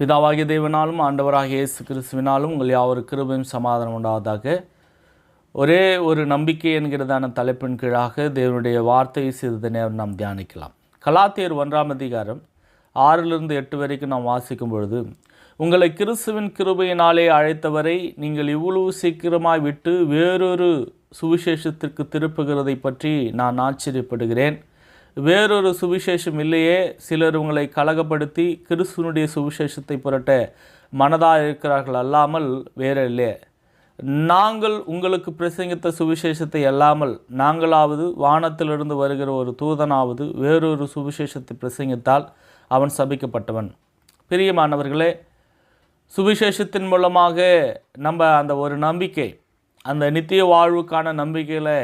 பிதாவாகிய தேவனாலும் ஆண்டவராக இயேசு கிறிஸ்துவினாலும் உங்கள் யாவரு கிருபையும் சமாதானம் உண்டாவதாக. ஒரே ஒரு நம்பிக்கை என்கிறதான தலைப்பின் கீழாக தேவனுடைய வார்த்தையை சிறிது நேரம் நாம் தியானிக்கலாம். கலாத்தியர் ஒன்றாம் அதிகாரம் ஆறிலிருந்து எட்டு வரைக்கும் நாம் வாசிக்கும் பொழுது உங்களை கிறிஸ்துவின் கிருபையினாலே அழைத்தவரை நீங்கள் இவ்வளவு சீக்கிரமாய் விட்டு வேறொரு சுவிசேஷத்திற்கு திருப்புகிறதை பற்றி நான் ஆச்சரியப்படுகிறேன். வேறொரு சுவிசேஷம் இல்லையே. சிலர் உங்களை கலகப்படுத்தி கிறிஸ்துவனுடைய சுவிசேஷத்தை புரட்ட மனதாக இருக்கிறார்கள் அல்லாமல் வேற இல்லையே. நாங்கள் உங்களுக்கு பிரசங்கித்த சுவிசேஷத்தை அல்லாமல் நாங்களாவது வானத்திலிருந்து வருகிற ஒரு தூதனாவது வேறொரு சுவிசேஷத்தை பிரசங்கித்தால் அவன் சபிக்கப்பட்டவன். பிரியமானவர்களே சுவிசேஷத்தின் மூலமாக நம்ம அந்த ஒரு நம்பிக்கை அந்த நித்திய வாழ்வுக்கான நம்பிக்கையில்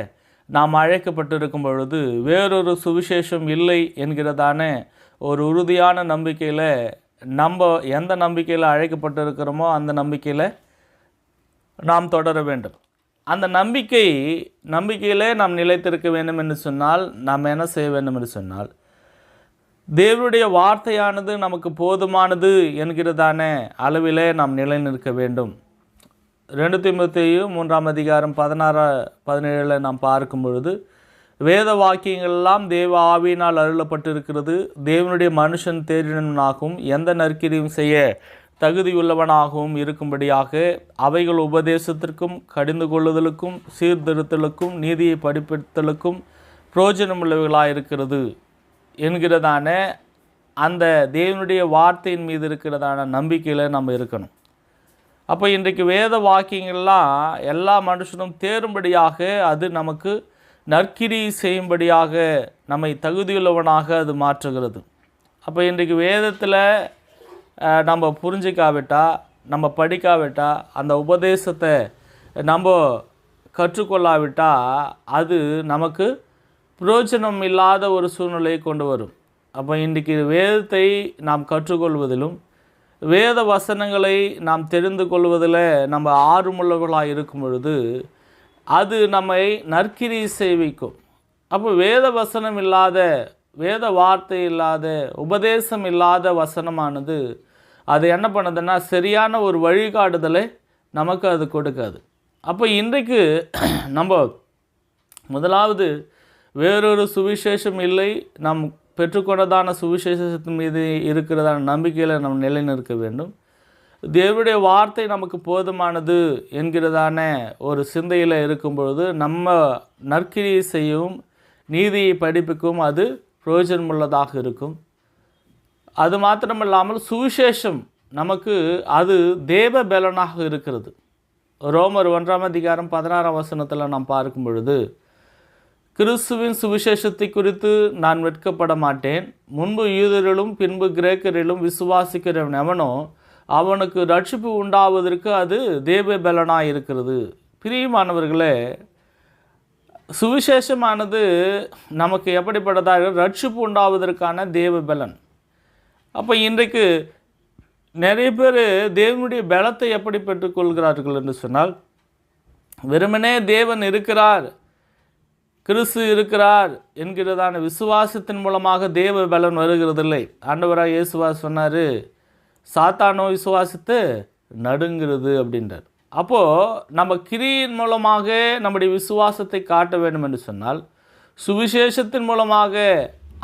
நாம் அழைக்கப்பட்டிருக்கும் பொழுது வேறொரு சுவிசேஷம் இல்லை என்கிறதான ஒரு உறுதியான நம்பிக்கையில் நம்ம எந்த நம்பிக்கையில் அழைக்கப்பட்டிருக்கிறோமோ அந்த நம்பிக்கையில் நாம் தொடர வேண்டும். அந்த நம்பிக்கை நம்பிக்கையிலே நாம் நிலைத்திருக்க வேண்டும் என்று சொன்னால் நாம் என்ன செய்ய வேண்டும் என்று சொன்னால் தேவனுடைய வார்த்தையானது நமக்கு போதுமானது என்கிறதான அளவிலே நாம் நிலை நிற்க வேண்டும். ரெண்டு திமுத்தையும் மூன்றாம் அதிகாரம் பதினாறு பதினேழில் நாம் பார்க்கும் பொழுது வேத வாக்கியங்களெல்லாம் தேவ ஆவியினால் அருளப்பட்டிருக்கிறது. தேவனுடைய மனுஷன் தேரினனாகவும் எந்த நற்கிரியும் செய்ய தகுதியுள்ளவனாகவும் இருக்கும்படியாக அவைகள் உபதேசத்திற்கும் கடிந்து கொள்ளுதலுக்கும் சீர்திருத்தலுக்கும் நீதியை படிப்பித்தலுக்கும் பிரயோஜனமுள்ளவைகளாக இருக்கிறது என்கிறதான அந்த தேவனுடைய வார்த்தையின் மீது இருக்கிறதான நம்பிக்கையில் நம்ம இருக்கணும். அப்போ இன்றைக்கு வேத வாக்கியங்கள்லாம் எல்லா மனுஷனும் தேரும்படியாக அது நமக்கு நற்கிரி செய்யும்படியாக நம்மை தகுதியுள்ளவனாக அது மாற்றுகிறது. அப்போ இன்றைக்கு வேதத்தில் நம்ம புரிஞ்சிக்காவிட்டால் நம்ம படிக்காவிட்டால் அந்த உபதேசத்தை நம்ம கற்றுக்கொள்ளாவிட்டால் அது நமக்கு பிரயோஜனம் இல்லாத ஒரு சூழ்நிலையை கொண்டு வரும். அப்போ இன்றைக்கு வேதத்தை நாம் கற்றுக்கொள்வதிலும் வேத வசனங்களை நாம் தெரிந்து கொள்வதில் நம்ம ஆர்வமுள்ளவர்களாக இருக்கும் பொழுது அது நம்மை நற்கிரி சேவிக்கும். அப்போ வேத வசனம் இல்லாத வேத வார்த்தை இல்லாத உபதேசம் இல்லாத வசனமானது அது என்ன பண்ணுதுன்னா சரியான ஒரு வழிகாட்டுதலை நமக்கு அது கொடுக்காது. அப்போ இன்றைக்கு நம்ம முதலாவது வேறொரு சுவிசேஷம் இல்லை நம் பெற்றுக்கொண்டதான சுவிசேஷத்தின் மீது இருக்கிறதான நம்பிக்கையில் நாம் நிலைநிற்க வேண்டும். தேவனுடைய வார்த்தை நமக்கு போதுமானது என்கிறதான ஒரு சிந்தையில் இருக்கும் பொழுது நம்ம நற்கிரியை செய்யவும் நீதியை படிப்புக்கும் அது பிரயோஜனமுள்ளதாக இருக்கும். அது மாத்திரமில்லாமல் சுவிசேஷம் நமக்கு அது தேவ பலனாக இருக்கிறது. ரோமர் ஒன்றாம் அதிகாரம் பதினாறாம் வசனத்தில் நாம் பார்க்கும் பொழுது கிறிஸ்துவின் சுவிசேஷத்தை குறித்து நான் வெட்கப்பட மாட்டேன். முன்பு யூதரிலும் பின்பு கிரேக்கரிலும் விசுவாசிக்கிறவன் எவனோ அவனுக்கு ரட்சிப்பு உண்டாவதற்கு அது தேவ பலனாக இருக்கிறது. பிரியமானவர்களே சுவிசேஷமானது நமக்கு எப்படிப்பட்டதாக ரட்சிப்பு உண்டாவதற்கான தேவ பலன் அப்போ இன்றைக்கு நிறைய பேர் தேவனுடைய பலத்தை எப்படி பெற்றுக்கொள்கிறார்கள் என்று சொன்னால் வெறுமனே தேவன் இருக்கிறார் கிறிஸ்து இருக்கிறார் என்கிறதான விசுவாசத்தின் மூலமாக தேவ பலன் வருகிறதில்லை. ஆண்டவராக இயேசுவா சொன்னார் சாத்தானோ விசுவாசித்து நடுங்கிறது அப்படின்றார். அப்போது நம்ம கிரியின் மூலமாக நம்முடைய விசுவாசத்தை காட்ட வேண்டும் என்று சொன்னால் சுவிசேஷத்தின் மூலமாக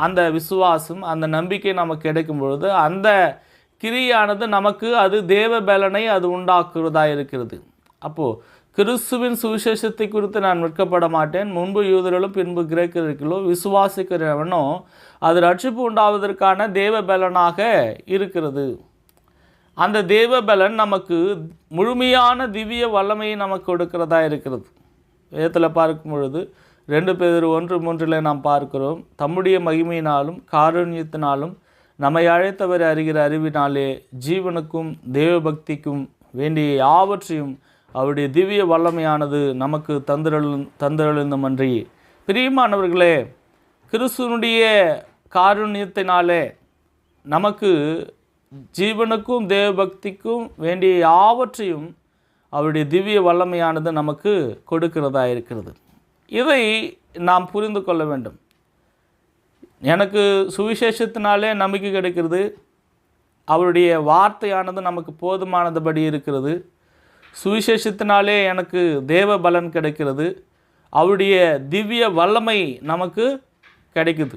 அந்த விசுவாசம் அந்த நம்பிக்கை நமக்கு கிடைக்கும் பொழுது அந்த கிரியானது நமக்கு அது தேவ பலனை அது உண்டாக்குறதா இருக்கிறது. அப்போது கிறிஸ்துவின் சுவிசேஷத்தை குறித்து நான் வெட்கப்பட மாட்டேன் முன்பு யூதர்களும் பின்பு கிரேக்கர்களோ விசுவாசிக்கிறவனோ அது ரட்சிப்பு உண்டாவதற்கான தேவ பலனாக இருக்கிறது. அந்த தேவ பலன் நமக்கு முழுமையான திவ்ய வல்லமையை நமக்கு கொடுக்கிறதா இருக்கிறது. வேதத்தில் பார்க்கும் பொழுது ரெண்டு பேர் ஒன்று மூன்றில் நாம் பார்க்கிறோம். தம்முடைய மகிமையினாலும் காரண்யத்தினாலும் நம்மை அழைத்தவர் அறிகிற அறிவினாலே ஜீவனுக்கும் தேவபக்திக்கும் வேண்டிய யாவற்றையும் அவருடைய திவ்ய வல்லமையானது நமக்கு தந்திரல் தந்திரழுந்தமன்றி பிரியமானவர்களே கிறிஸ்துவனுடைய காருண்யத்தினாலே நமக்கு ஜீவனுக்கும் தேவபக்திக்கும் வேண்டிய யாவற்றையும் அவருடைய திவ்ய வல்லமையானது நமக்கு கொடுக்கிறதா இருக்கிறது. இதை நாம் புரிந்து கொள்ள வேண்டும். எனக்கு சுவிசேஷத்தினாலே நம்பிக்கை கிடைக்கிறது. அவருடைய வார்த்தையானது நமக்கு போதுமானதுபடி இருக்கிறது. சுவிசேஷத்தினாலே எனக்கு தேவ பலன் கிடைக்கிறது. அவருடைய திவ்ய வல்லமை நமக்கு கிடைக்குது.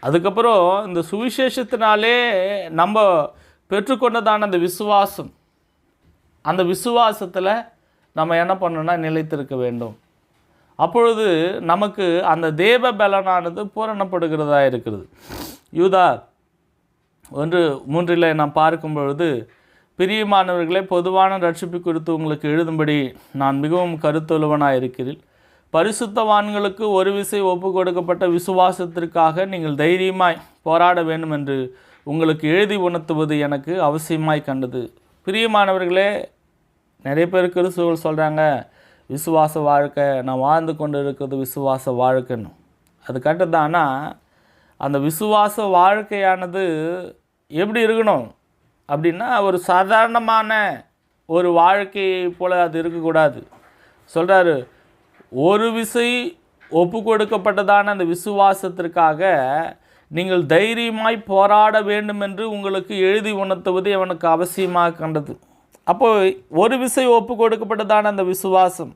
அதுக்கப்புறம் இந்த சுவிசேஷத்தினாலே நம்ம பெற்றுக்கொண்டதான அந்த விசுவாசம் அந்த விசுவாசத்தில் நம்ம என்ன பண்ணணும்னா நிலைத்திருக்க வேண்டும். அப்பொழுது நமக்கு அந்த தேவ பலனானது பூரணப்படுகிறதா இருக்கிறது. யூதா ஒன்று மூன்றில் நாம் பார்க்கும் பொழுது பிரியமானவர்களே பொதுவான ரட்சிப்பு குறித்து உங்களுக்கு எழுதும்படி நான் மிகவும் கருத்துள்ளவனாக இருக்கிறேன் பரிசுத்தவான்களுக்கு ஒரு விசை ஒப்பு கொடுக்கப்பட்ட விசுவாசத்திற்காக நீங்கள் தைரியமாய் போராட வேண்டும் என்று உங்களுக்கு எழுதி உணர்த்துவது எனக்கு அவசியமாய் கண்டது. பிரியமானவர்களே நிறைய பேர் கிறிஸ்துவர்கள் சொல்கிறாங்க விசுவாச வாழ்க்கை நான் வாழ்ந்து கொண்டு இருக்கிறது விசுவாச வாழ்க்கைன்னு. அது கரெக்டு தான் ஆனால் அந்த விசுவாச வாழ்க்கையானது எப்படி இருக்கணும்? அப்படின்னா ஒரு சாதாரணமான ஒரு வாழ்க்கையை போல் அது இருக்கக்கூடாது. சொல்கிறாரு ஒரு விசை ஒப்பு கொடுக்கப்பட்டதான அந்த விசுவாசத்திற்காக நீங்கள் தைரியமாய் போராட வேண்டும் என்று உங்களுக்கு எழுதி உணர்த்துவது அவனுக்கு அவசியமாக கண்டது. அப்போது ஒரு விசை ஒப்பு கொடுக்கப்பட்டதான அந்த விசுவாசம்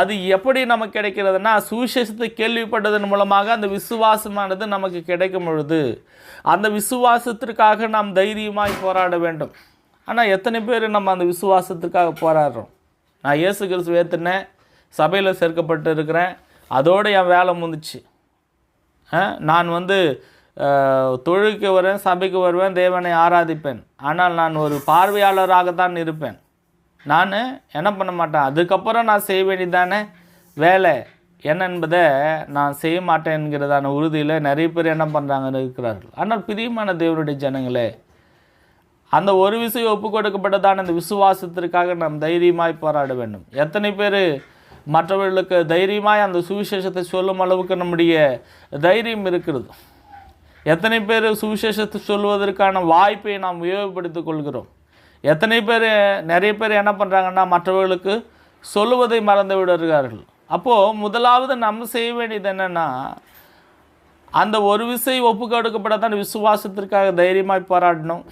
அது எப்படி நமக்கு கிடைக்கிறதுனா சுவிசேஷத்தை கேள்விப்பட்டதன் மூலமாக அந்த விசுவாசமானது நமக்கு கிடைக்கும் பொழுது அந்த விசுவாசத்திற்காக நாம் தைரியமாய் போராட வேண்டும். ஆனால் எத்தனை பேர் நம்ம அந்த விசுவாசத்திற்காக போராடுறோம்? நான் இயேசு கிறிஸ்து ஏற்றுனேன் சபையில் சேர்க்கப்பட்டு இருக்கிறேன் அதோடு என் வேலை முந்துச்சு நான் வந்து தொழுக்கு வருவேன் சபைக்கு வருவேன் தேவனை ஆராதிப்பேன். ஆனால் நான் ஒரு பார்வையாளராகத்தான் இருப்பேன். நான் என்ன பண்ண மாட்டேன்? அதுக்கப்புறம் நான் செய்ய வேண்டியதானே? வேலை. என்ன என்பதை நான் செய்ய மாட்டேன் என்கிறதான உறுதியில் நிறைய பேர் என்ன பண்ணுறாங்கன்னு இருக்கிறார்கள். ஆனால் பிரியமான தேவனுடைய ஜனங்களே அந்த ஒரு விஷயம் ஒப்பு கொடுக்கப்பட்டதான அந்த விசுவாசத்திற்காக நாம் தைரியமாய் போராட வேண்டும். எத்தனை பேர் மற்றவர்களுக்கு தைரியமாய் அந்த சுவிசேஷத்தை சொல்லும் அளவுக்கு நம்முடைய தைரியம் இருக்கிறது. எத்தனை பேர் சுவிசேஷத்தை சொல்வதற்கான வாய்ப்பை நாம் உபயோகப்படுத்திக் கொள்கிறோம்? எத்தனை பேர் நிறைய பேர் என்ன பண்ணுறாங்கன்னா மற்றவர்களுக்கு சொல்லுவதை மறந்து விடுகிறார்கள். அப்போது முதலாவது நம்ம செய்ய வேண்டியது என்னென்னா அந்த ஒரு விசை ஒப்பு கொடுக்கப்படாதான் விசுவாசத்திற்காக தைரியமாய் போராடணும்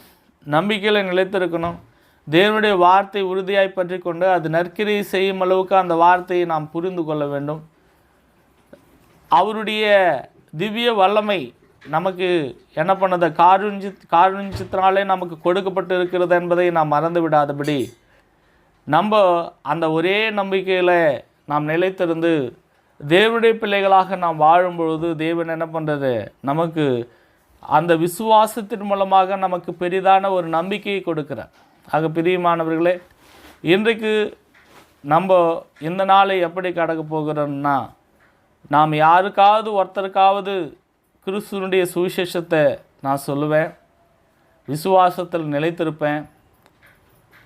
நம்பிக்கையில் நிலைத்திருக்கணும் தேவனுடைய வார்த்தை உறுதியாய் பற்றி கொண்டு அது நற்கிரியை செய்யும் அளவுக்கு அந்த வார்த்தையை நாம் புரிந்து கொள்ள வேண்டும். அவருடைய திவ்ய வல்லமை நமக்கு என்ன பண்ணது? காருஞ்சி காருஞ்சித்தினாலே நமக்கு கொடுக்கப்பட்டு இருக்கிறது என்பதை நாம் மறந்து விடாதபடி நம்ம அந்த ஒரே நம்பிக்கையில் நாம் நிலைத்திருந்து தேவனுடைய பிள்ளைகளாக நாம் வாழும் பொழுது தேவன் என்ன பண்ணுறது நமக்கு அந்த விசுவாசத்தின் மூலமாக நமக்கு பெரிதான ஒரு நம்பிக்கையை கொடுக்கிறார். ஆக பிரியமானவர்களே இன்றைக்கு நம்ம இந்த நாளை எப்படி கடக்க போகிறோம்னா நாம் யாருக்காவது ஒருத்தருக்காவது கிறிஸ்துவனுடைய சுவிசேஷத்தை நான் சொல்லுவேன். விசுவாசத்தில் நிலைத்திருப்பேன்.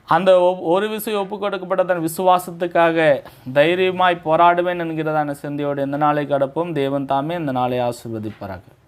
அந்த ஒப்- ஒரு விஷயம் ஒப்பு கொடுக்கப்பட்ட தன் விசுவாசத்துக்காக தைரியமாய் போராடுவேன் என்கிறதான சிந்தையோடு எந்த நாளை கடப்போம்? தேவன் தாமே இந்த நாளை ஆசிர்வதிப்பார்கள்